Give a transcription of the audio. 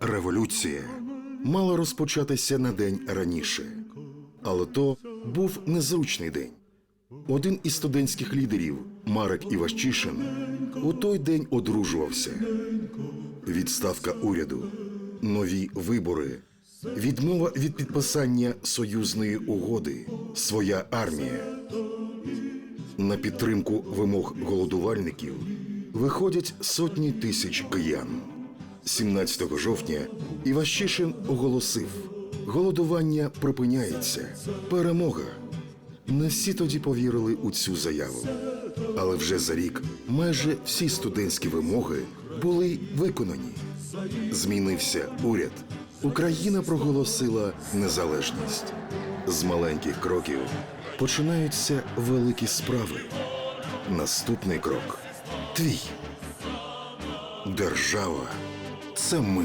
Революція мала розпочатися на день раніше, але то був незручний день. Один із студентських лідерів, Марек Іващишин, у той день одружувався. Відставка уряду, нові вибори, відмова від підписання союзної угоди, своя армія. На підтримку вимог голодувальників виходять сотні тисяч киян. 17 жовтня Іващишин оголосив: голодування припиняється, перемога. Не всі тоді повірили у цю заяву. Але вже за рік майже всі студентські вимоги були виконані. Змінився уряд. Україна проголосила незалежність. З маленьких кроків починаються великі справи. Наступний крок твій. Держава це ми.